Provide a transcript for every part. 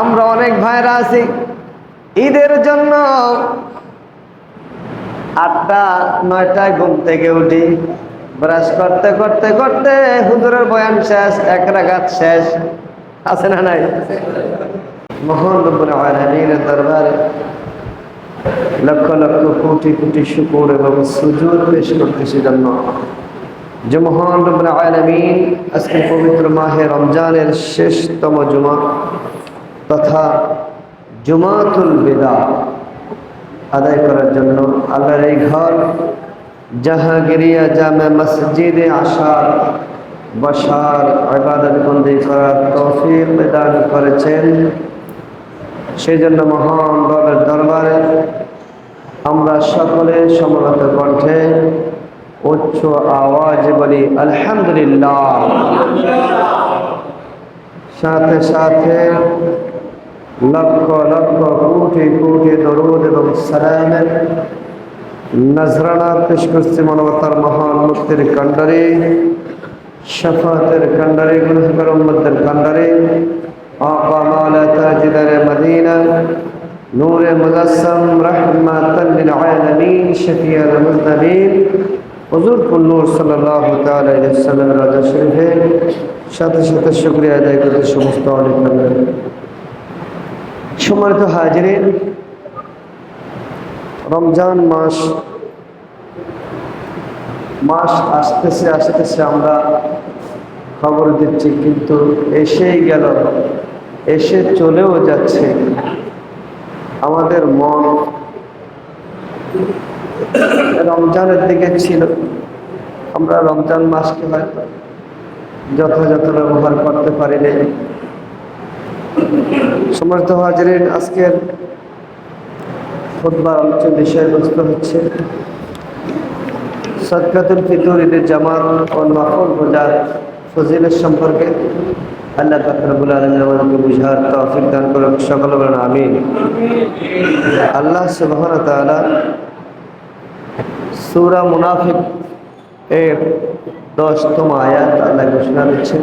আমরা অনেক ভাইরা আছি। ঈদের জন্য আটটা, নয়টায় ঘুম থেকে উঠি। ব্রাশ করতে করতে করতে হুজুরের বয়ান শেষ, এক রাগাত শেষ। আছে না নাই? মোহন আলামিনের দরবারে লক্ষ লক্ষ কোটি কোটি শুকুর এবং সুজুদ পেশ করতেছি জন্য। যে মহান আলামিন আজকে পবিত্র মাহে রমজানের শেষতম জুমা। তথা জুমাতুল বিদা আদায় করার জন্য আল্লাহর এই ঘর জাহাঙ্গীরিয়া জামে মসজিদে আসার বসার ইবাদত বন্দি করার তৌফিক দান করেছেন। সেই জন্য মহান রবের দরবারে আমরা সকলে সমবেত কণ্ঠে উচ্চ আওয়াজ বলি, আলহামদুলিল্লাহ। সাথে সাথে লক্ষ লক্ষ কোটি কোটি দরুদ এবং সালামের নজরানা পেশ করছে মানবতার মহান মুক্তির কান্ডারে শফাতের কান্ডারে গুনহগার উম্মতের কান্ডারে আকা মাওলা তাজদার মদিনা, নূর মুজাসসাম রাহমাতান লিল আলামিন, শফিয়াল মুজনবিন হুজুর কুল্লুর সাল্লাল্লাহু তাআলা আলাইহি ওয়াসাল্লাম রাজা শরীফে সাথে সাথে শুকরিয়া আদায় করতে সমস্ত অনেক সম্মানিত হাজিরিন রমজান মাস মাস আসতেছে আসতেছে, আমরা খবর দিচ্ছি, কিন্তু এসেই গেল, এসে চলেও যাচ্ছে। আমাদের মন রমজানের দিকে ছিল। আমরা রমজান মাসকে হয়তো যথাযথ ব্যবহার করতে পারিনি। সমর্থ হাজারের আজকের খুতবার আলোচ্য বিষয়বস্তু হচ্ছে সদকাতুল ফিতর ঈদের জামাত ও নফল বোঝার ফজিলের সম্পর্কে। আল্লাহ তাকরবুল আলমিন আমাদেরকে বুঝার তৌফিক দান করে সকল বলেন আমিন। আল্লাহ সুবহান তাআলা সূরা মুনাফিক এর দশতম আয়াত আল্লাহ ঘোষণা দিচ্ছেন।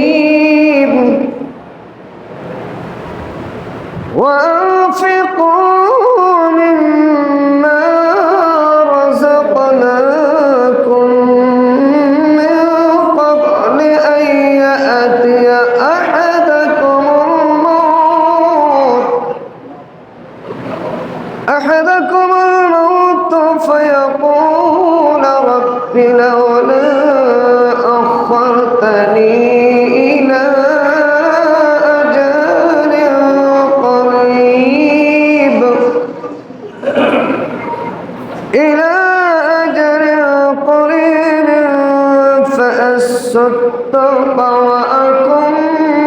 فأصدق وأكن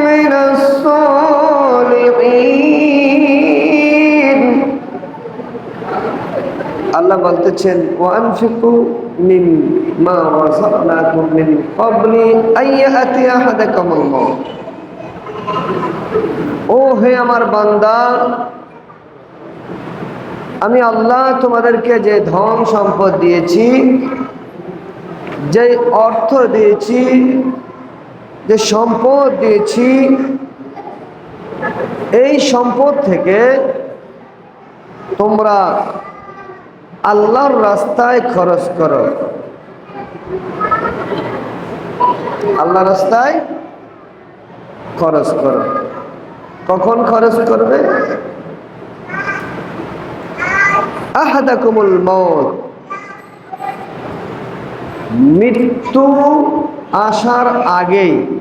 من الصالحين আল্লাহ বলতেছেন ওয়ানফিকু মিন মা রাযাকনাকুম মিন ক্বাবলি আইয়াতি আহাদাকুমুল মাউত ও হে আমার বান্দা আমি আল্লাহ তোমাদেরকে যে ধন সম্পদ দিয়েছি যে অর্থ দিয়েছি, যে সম্পদ দিয়েছি, এই সম্পদ থেকে তোমরা আল্লাহর রাস্তায় খরচ করো। আল্লাহ রাস্তায় খরচ করো। কখন খরচ করবে? আহাদাকুমুল মত মৃত্যু আসার আগেই।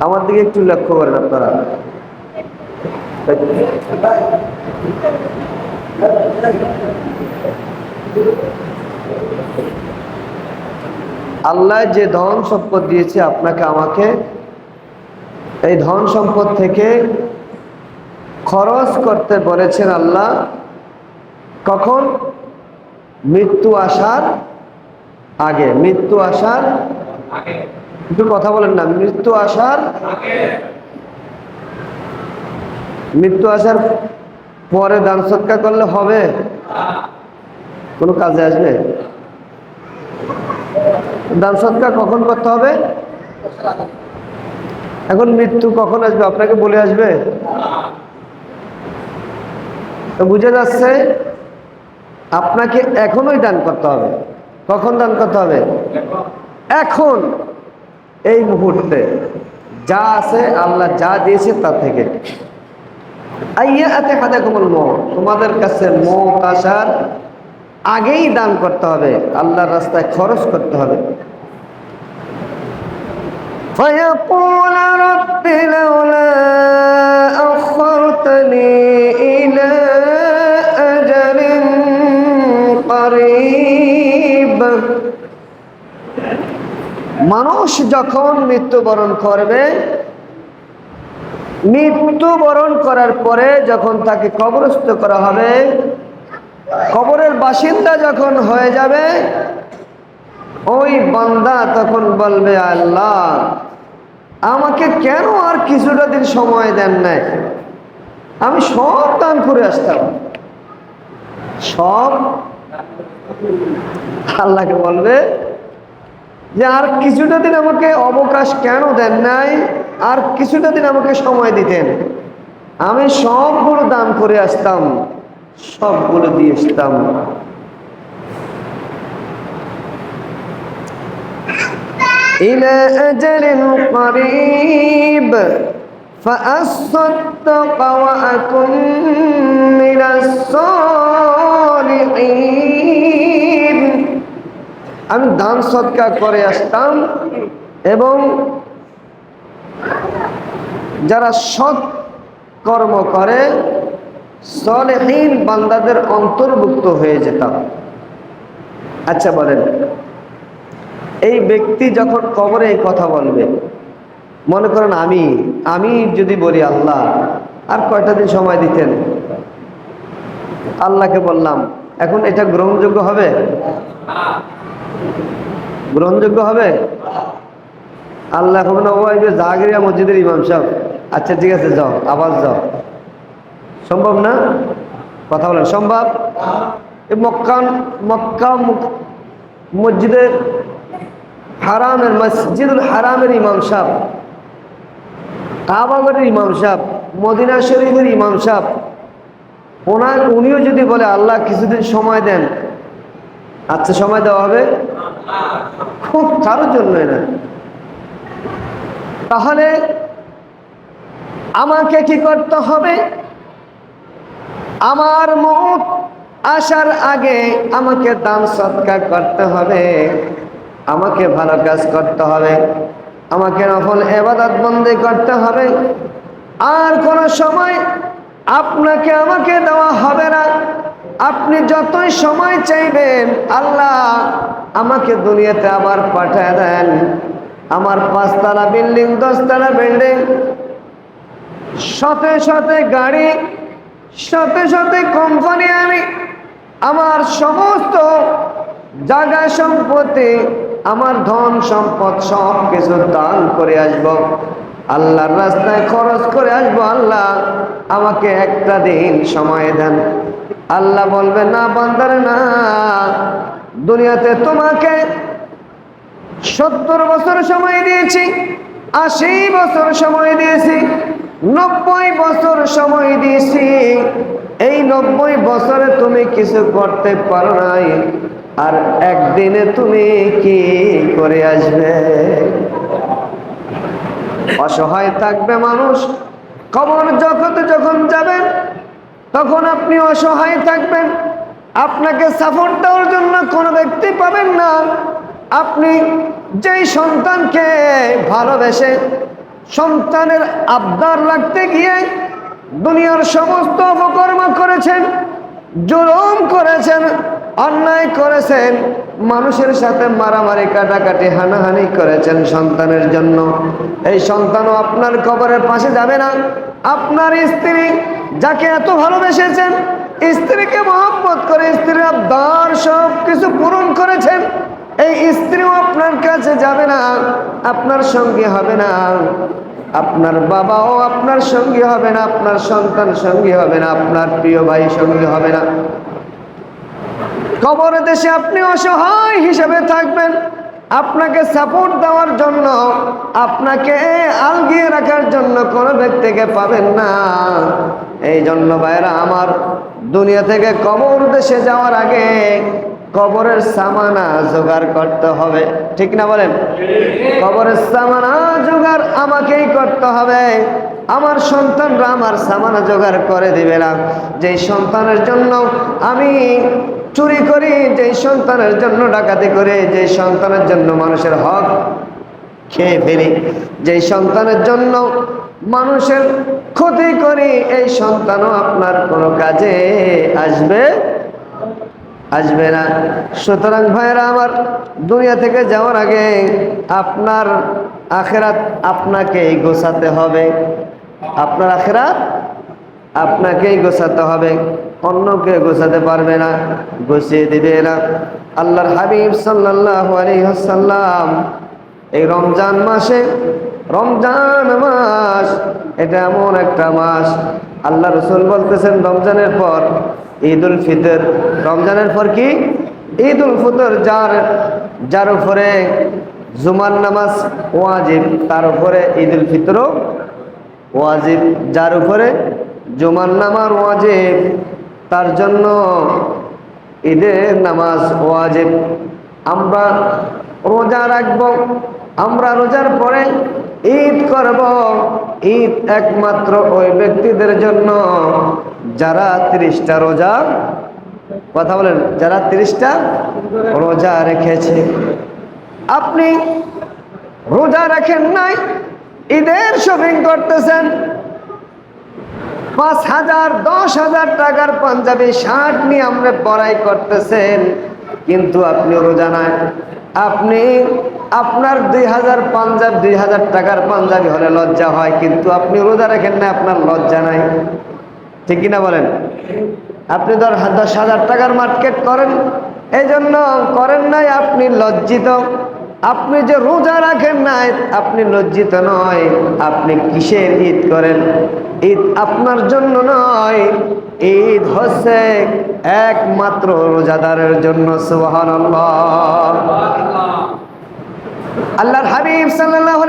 আমার দিকে একটু লক্ষ্য করেন আপনারা। আল্লাহ যে ধন সম্পদ দিয়েছে আপনাকে, আমাকে, এই ধন সম্পদ থেকে খরচ করতে বলেছেন আল্লাহ। কখন? মৃত্যু আসার আগে, মৃত্যু আসার একটু কথা বলেন না, মৃত্যু আসার মৃত্যু আসার পরে দান সৎকার করলে হবে? কোনো কাজে আসবে? দান সৎকার কখন করতে হবে? এখন মৃত্যু কখন আসবে? আপনাকে বলে আসবে? বুঝে যাচ্ছে আপনাকে এখনই দান করতে হবে কখন দান করতে হবে এখন এই মুহূর্তে যা আছে আল্লাহ যা দিয়েছে তার থেকে আইয়াতে হাতে কমল মৌ তোমাদের কাছে মৌত আসার আগেই দান করতে হবে আল্লাহর রাস্তায় খরচ করতে হবে فيقول رب لولا أخرتني মানুষ যখন মৃত্যুবরণ করবে, মৃত্যুবরণ করার পরে যখন তাকে কবরস্থ করা হবে, কবরের বাসিন্দা যখন হয়ে যাবে, ওই বান্দা তখন বলবে, আল্লাহ, আমাকে কেন আর কিছুটা দিন সময় দেন নাই? আমি সব দান করে আসতাম। সব? আল্লাহকে বলবে যে আর কিছুটা দিন আমাকে অবকাশ কেন দেন নাই আর কিছুটা দিন আমাকে সময় দিতেন আমি সবগুলো দান করে আসতাম সবগুলো দিয়ে আসতাম إلى أجل قريب فأصدق وأكن من الصالحين আমি দান সৎকার করে আসতাম এবং যারা সৎ কর্ম করে, সলেহীন বান্দাদের অন্তর্ভুক্ত হয়ে যেতাম। আচ্ছা বলেন, এই ব্যক্তি যখন কবরে এই কথা বলবে, মনে করেন আমি আমি যদি বলি আল্লাহ, আর কয়টা দিন সময় দিতেন? আল্লাহকে বললাম, এখন এটা গ্রহণযোগ্য হবে? গ্রহণযোগ্য হবে? আল্লাহ না ও আসবে জাগরিয়া মসজিদের ইমাম সাহেব। আচ্ছা ঠিক আছে, যাও আবার যাও সম্ভব না? কথা বলেন, সম্ভব? এই মক্কান, মক্কা মসজিদের হারামের, মসজিদুল হারামের ইমাম সাহেব কাবাগরের ইমাম সাহেব, মদিনা শরীফের ইমাম সাহেব, ওনার, উনিও যদি বলে, আল্লাহ কিছুদিন সময় দেন। আচ্ছা সময় দেওয়া হবে? খুব কারোর জন্য না তাহলে আমাকে কি করতে হবে? আমার মুখ আসার আগে আমাকে দান সৎকার করতে হবে। আমাকে ভালো কাজ করতে হবে। আমাকে নফল এবাদত বন্দি করতে হবে। আর কোন সময় আপনাকে আমাকে দেওয়া হবে না। আপনি যতই সময় চাইবেন, আল্লাহ আমাকে দুনিয়াতে আবার পাঠায় দেন। আমার পাঁচতলা বিল্ডিং, দশতলা বিল্ডিং। সাথে সাথে গাড়ি, সাথে সাথে কোম্পানি আমি আমার সমস্ত জায়গা সম্পত্তি, আমার ধন সম্পদ সব কিছু দান করে আসব। আল্লাহর রাস্তায় খরচ করে আসব, আল্লাহ আমাকে একটা দিন সময় দেন। আল্লাহ বলবে, না বান্দার, না। দুনিয়াতে তোমাকে সত্তর বছর সময় দিয়েছি, আশি বছর সময় দিয়েছি, নব্বই বছর সময় দিয়েছি। এই নব্বই বছরে তুমি কিছু করতে পারো নাই, আর একদিনে তুমি কি করে আসবে? অসহায় থাকবে মানুষ, কবর জগতে যখন যাবেন, তখন আপনি অসহায় থাকবেন। আপনাকে সাপোর্ট দেওয়ার জন্য কোনো ব্যক্তি পাবেন না। আপনি যেই সন্তানকে ভালোবেসে সন্তানের আবদার রাখতে গিয়ে দুনিয়ার সমস্ত অপকর্ম করেছেন, জুলুম করেছেন, অন্যায় করেছেন, মানুষের সাথে মারামারি, কাটাকাটি, হানাহানি করেছেন সন্তানের জন্য। এই সন্তানও আপনার কবরের পাশে যাবে না। আপনার স্ত্রী যাকে এত ভালোবেসেছেন স্ত্রীকে মহব্বত করে, স্ত্রীর আবদার সব কিছু পূরণ করেছেন। এই স্ত্রীও আপনার কাছে যাবে না, আপনার সঙ্গে হবে না। আপনার বাবাও আপনার সঙ্গী হবে না, আপনার সন্তান সঙ্গী হবে না, আপনার প্রিয় ভাই সঙ্গী হবে না। কবর দেশে আপনি অসহায় হিসেবে থাকবেন। আপনাকে সাপোর্ট দেওয়ার জন্য, আপনাকে আলগিয়ে রাখার জন্য কোনো ব্যক্তিকে পাবেন না। এই জন্য ভাইরা আমার দুনিয়া থেকে কবর দেশে যাওয়ার আগে কবরের সামানা জোগাড় করতে হবে। ঠিক না বলেন? কবরের সামানা জোগাড় আমাকেই করতে হবে। আমার সন্তানরা আমার সামানা জোগাড় করে দিবে না। যেই সন্তানের জন্য আমি চুরি করি, যেই সন্তানের জন্য ডাকাতি করে, যেই সন্তানের জন্য মানুষের হক খেয়ে ফেলি, যেই সন্তানের জন্য মানুষের ক্ষতি করি এই সন্তানও আপনার কোনো কাজে আসবে? আসবে না। সুতরাং ভাইরা আমার দুনিয়া থেকে যাওয়ার আগে আপনার আখেরাত আপনাকেই গোছাতে হবে। আপনার আখেরাত আপনাকেই গোছাতে হবে। অন্যকে গোছাতে পারবে না, গুছিয়ে দিবে না। আল্লাহর হাবিব সাল্লাহ আলহাসাল্লাম এই রমজান মাসে রমজান মাস, এটা এমন একটা মাস। আল্লাহ রসুল বলতেছেন, রমজানের পর ঈদ উল ফিতর। রমজানের পর কি? ঈদ উল ফিতর, যার যার উপরে জুমার নামাজ ওয়াজিব, তার উপরে ঈদ উল ফিতরও ওয়াজিব। যার উপরে জুমার নামাজ ওয়াজিব, তার জন্য ঈদের নামাজ ওয়াজিব। আমরা রোজা রাখব আমরা রোজার পরে ঈদ করব। ঈদ একমাত্র ওই ব্যক্তিদের জন্য। যারা তিরিশটা রোজা, কথা বলেন, যারা তিরিশটা রোজা রেখেছে। আপনি রোজা রাখেন নাই, ঈদের শপিং করতেছেন। পাঁচ হাজার, দশ হাজার টাকার পাঞ্জাবি, শার্ট নিয়ে আমরা বড়াই করতেছেন, কিন্তু আপনি রোজা নাই। আপনি আপনার দুই হাজার পাঞ্জাব, দুই হাজার টাকার পাঞ্জাবি হলে লজ্জা হয়, কিন্তু আপনি রোজা রাখেন না, আপনার লজ্জা নাই। ঠিক কিনা বলেন? আপনি ধর দশ হাজার টাকার মার্কেট করেন এই জন্য করেন নাই, আপনি লজ্জিত। আপনি যে রোজা রাখেন নাই, আপনি লজ্জিত নয়, আপনি কিসের ঈদ করেন? ঈদ আপনার জন্য নয়, ঈদ হচ্ছে একমাত্র রোজাদারের জন্য সুবাহান আল্লাহর হাবিব সাল্লাম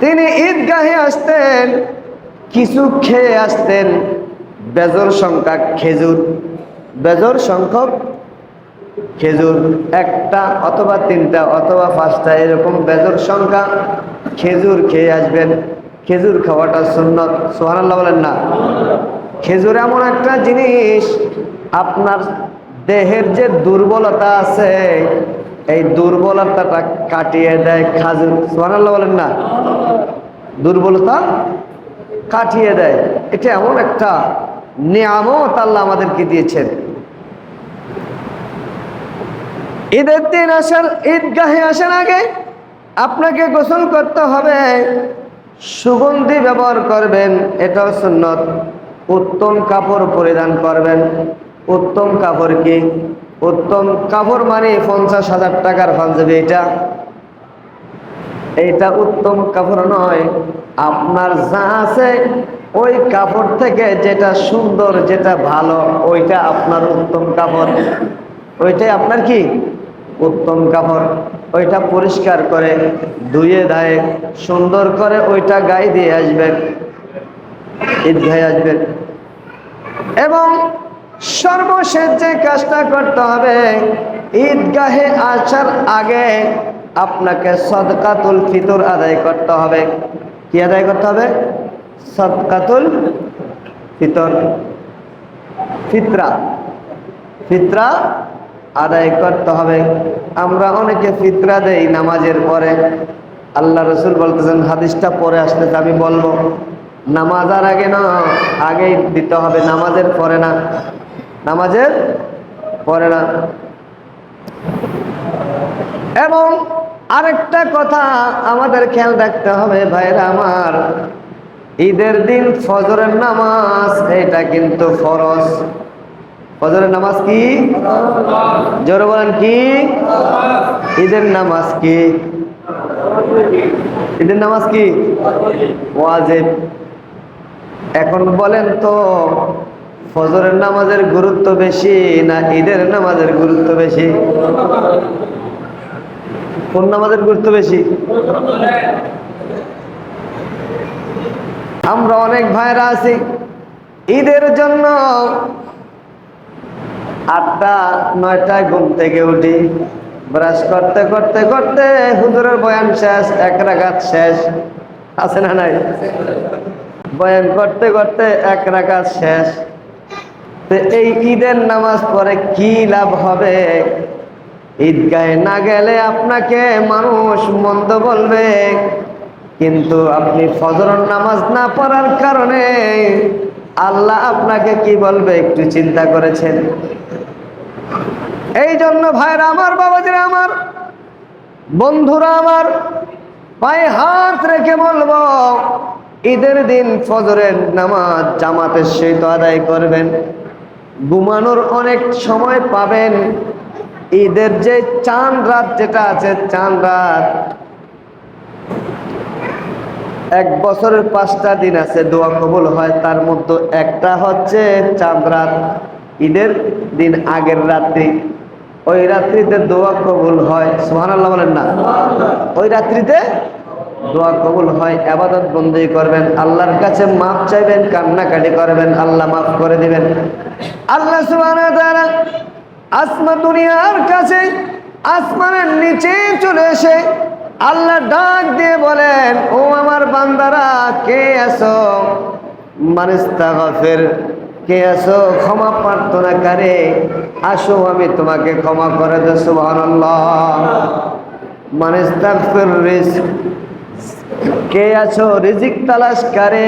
তিনি ঈদগাহে আসতেন, কিছু খেয়ে আসতেন, বেজর সংখ্যা খেজুর, বেজর সংখ্যক খেজুর, একটা অথবা তিনটা অথবা পাঁচটা, এরকম বেজর সংখ্যা খেজুর খেয়ে আসবেন। খেজুর খাওয়াটা সুন্নত সোহানাল্লাহ বলেন না। খেজুর এমন একটা জিনিস, আপনার দেহের যে দুর্বলতা আছে, এই দুর্বলতাটা কাটিয়ে দেয় খাজুর। সোহানাল্লাহ বলেন না? দুর্বলতা কাটিয়ে দেয়। এটা এমন একটা নিয়ামত আল্লাহ আমাদেরকে দিয়েছেন। ঈদের দিন আসার, ঈদগাহে আসার আগে আপনাকে গোসল করতে হবে। সুগন্ধি ব্যবহার করবেন, এটাও সুন্নত। উত্তম কাপড় পরিধান করবেন। উত্তম কাপড় কি? উত্তম কাপড় মানে পঞ্চাশ হাজার টাকার পাঞ্জাবি এটা। এটা উত্তম কাপড় নয়, আপনার যা আছে ওই কাপড় থেকে যেটা সুন্দর, যেটা ভালো, ওইটা আপনার উত্তম কাপড়। ওইটাই আপনার কি? উত্তম কাপড়। ওইটা পরিষ্কার করে, ধুয়ে দেয় সুন্দর করে ওইটা গায়ে দিয়ে আসবেন। ঈদগাহে আসবেন। এবং সর্বশেষ যে কাজটা করতে হবে, ঈদগাহে আসার আগে আপনাকে সদকাতুল ফিতর আদায় করতে হবে। কি আদায় করতে হবে? সদকাতুল ফিতর। ফিতরা। ফিতরা আদায় করতে হবে। আমরা অনেকে ফিতরা দেই নামাজের পরে। আল্লাহ রসুল বলতেছেন, হাদিসটা পরে আসলে আমি বলব। নামাজ আর আগে না, আগেই দিতে হবে, নামাজের পরে না। নামাজের পড়ে না। এবং আরেকটা কথা আমাদের খেয়াল রাখতে হবে ভাইরা আমার, ঈদের দিন ফজরের নামাজ, এটা কিন্তু ফরজ। ফজরের নামাজ কি? জোরে বলেন কি? ঈদের নামাজ কি? ঈদের নামাজ কি? ওয়াজেব। এখন বলেন তো ফজরের নামাজের গুরুত্ব বেশি না ঈদের নামাজের গুরুত্ব বেশি? কোন নামাজের গুরুত্ব বেশি? আমরা অনেক ভাইরা আছি। ঈদের জন্য আটটা, নয়টায় ঘুম থেকে উঠি। ব্রাশ করতে করতে করতে হুজুরের বয়ান শেষ, এক রাগাত শেষ। আছে না নাই? বয়ান করতে করতে এক রাগাত শেষ। এই ঈদের নামাজ পড়ে কি লাভ হবে? ঈদগাহে না গেলে আপনাকে মানুষ মন্দ বলবে। কিন্তু আপনি ফজরের নামাজ না পড়ার কারণে আল্লাহ আপনাকে কি বলবে একটু চিন্তা করেছেন? এই জন্য ভাইরা আমার, বাবাজিরা আমার, বন্ধুরা আমার, পায়ে হাত রেখে বলব, ঈদের দিন ফজরের নামাজ জামাতের সহিত আদায় করবেন। ঘুমানোর অনেক সময় পাবেন। ঈদের যে চাঁদ রাত যেটা আছে চাঁদ রাত। এক বছরের পাঁচটা দিন আছে, দোয়া কবুল হয়। তার মধ্যে একটা হচ্ছে চাঁদ রাত। ঈদের দিন আগের রাত্রি। ওই রাত্রিতে দোয়া কবুল হয়। সোহান আল্লাহ বলেন না। ওই রাত্রিতে দোয়া কবুল হয়, আবাদত বন্দি করবেন, আল্লাহর কাছে মাপ চাইবেন, কান্নাকাটি করবেন, আল্লাহ মাফ করে দিবেন। আল্লাহ আসমা দুনিয়ার কাছে আসমানের নিচে চলে এসে আল্লাহ ডাক দিয়ে বলেন, ও আমার বান্দারা, কে আছো? মানিস্তাগফির কে আছো? ক্ষমা প্রার্থনাকারী। আসো, আমি তোমাকে ক্ষমা করে দেব, সুবহানাল্লাহ। মানিস্তাগফির রিজক কে আছো? রিজিক তালাশ করে।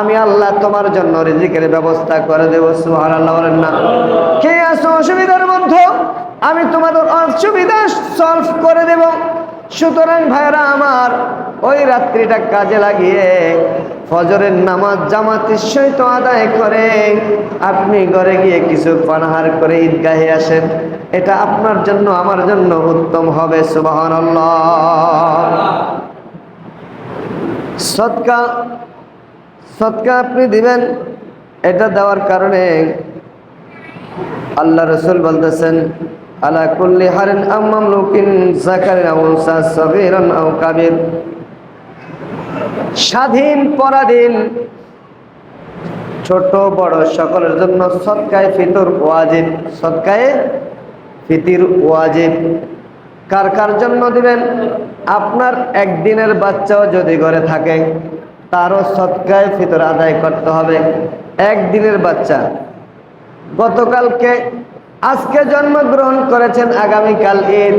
আমি আল্লাহ তোমার জন্য রিজিকের ব্যবস্থা করে দেবো সুহার আল্লাহ বলেন না। কে আছো? অসুবিধার মধ্যে? আমি তোমাদের অসুবিধা সলভ করে দেব। সুতরাং ভাইরা আমার, ওই রাত্রিটা কাজে লাগিয়ে ফজরের নামাজ জামাতের সহিত আদায় করে আপনি ঘরে গিয়ে কিছু পানাহার করে ঈদগাহে আসেন। এটা আপনার জন্য, আমার জন্য উত্তম হবে সুবাহ সৎকা সৎকা আপনি দিবেন, এটা দেওয়ার কারণে আল্লাহ রসুল বলতেছেন, আলা কুল্লি হারেন আম্মাম লুকিন জাকারিন স্বাধীন পরাধীন ছোট বড় সকলের জন্য সৎকায় ফিতর ওয়াজিব, সৎকায়ে ফিতির ওয়াজিব। কার কার জন্য দিবেন? আপনার একদিনের বাচ্চাও যদি ঘরে থাকে, তারও সৎকায় ফিতর আদায় করতে হবে। একদিনের বাচ্চা। গতকালকে, আজকে জন্মগ্রহণ করেছেন আগামীকাল ঈদ।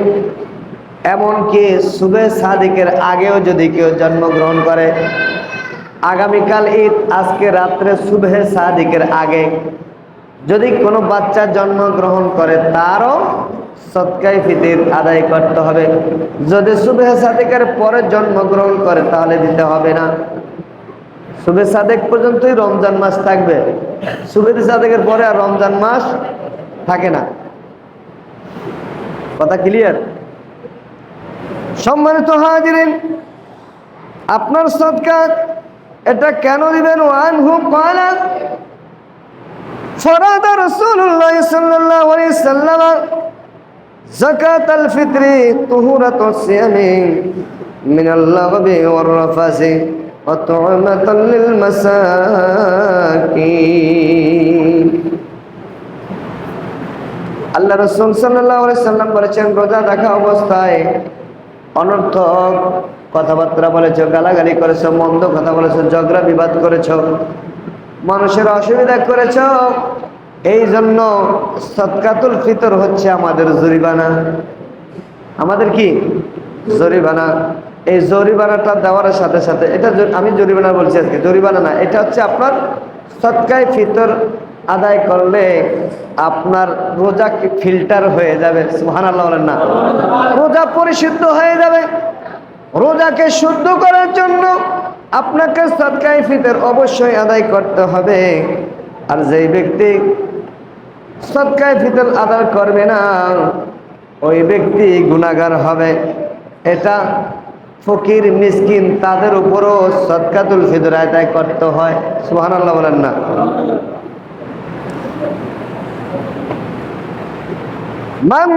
এমনকি সুবে সাদিকের আগেও যদি কেউ জন্মগ্রহণ করে, আগামীকাল ঈদ, আজকে রাত্রে সুবে সাদিকের আগে। যদি কোনো বাচ্চা জন্মগ্রহণ করে, তারও সৎকাই ফিতির আদায় করতে হবে। যদি শুভে সাদেকের পরে জন্মগ্রহণ করে, তাহলে দিতে হবে না। শুভে সাদেক পর্যন্তই রমজান মাস থাকবে। সুবে সাদেকের পরে আর রমজান মাস থাকে না। কথা ক্লিয়ার সম্মানিত হাজিরিন, আপনার সৎকার এটা কেন দিবেন? ওয়ান হু কয়ালা ফরাদা রাসূলুল্লাহ সাল্লাল্লাহু সাল্লাম জাকাত আল ফিতরি তুহুরাত সিয়ামি মিনাল লাগবি ওয়ার রাফাসি ওয়া তু'মাতাল লিল মাসাকিন। আল্লাহ রাসূল সাল্লাল্লাহু সাল্লাম বলেছেন, রোজা রাখা অবস্থায় অনর্থক কথাবার্তা বলেছ, গালাগালি করেছ, মন্দ কথা বলেছ, ঝগড়া বিবাদ করেছ, মানুষের অসুবিধা করেছ এই জন্য সৎকাতুল ফিতর হচ্ছে আমাদের জরিবানা আমাদের কি? জরিবানা এই জরিবানাটা দেওয়ার সাথে সাথে, এটা আমি জরিমানা বলছি আজকে, জরিমানা না, এটা হচ্ছে আপনার সৎকায় ফিতর আদায় করলে আপনার রোজা ফিল্টার হয়ে যাবে? সুবহানাল্লাহ বলেন না। রোজা পরিশুদ্ধ হয়ে যাবে। রোজাকে শুদ্ধ করার জন্য আপনাকে সৎকায় ফিতর অবশ্যই আদায় করতে হবে। আর যেই ব্যক্তি সৎকায় ফিতর আদায় করবে না। ওই ব্যক্তি গুণাগার হবে। এটা ফকির, মিসকিন, তাদের উপরও সৎকাতুল ফিতর আদায় করতে হয়। সুহান আল্লাহ বলেন না। من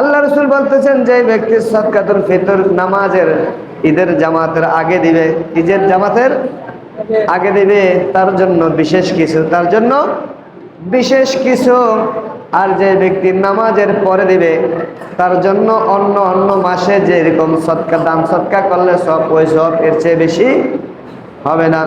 আল্লাহ রসুল বলতেছেন, যে ব্যক্তি সৎকাতুল ফিতর নামাজের ঈদের জামাতের আগে দিবে, ঈদের জামাতের আগে দিবে, তার জন্য বিশেষ কিছু, তার জন্য বিশেষ কিছু। আর যে ব্যক্তি নামাজের পরে দিবে, তার জন্য অন্য অন্য মাসে যে এরকম সৎকা দান সৎকা করলে সব ওই সব এর চেয়ে বেশি হবে না।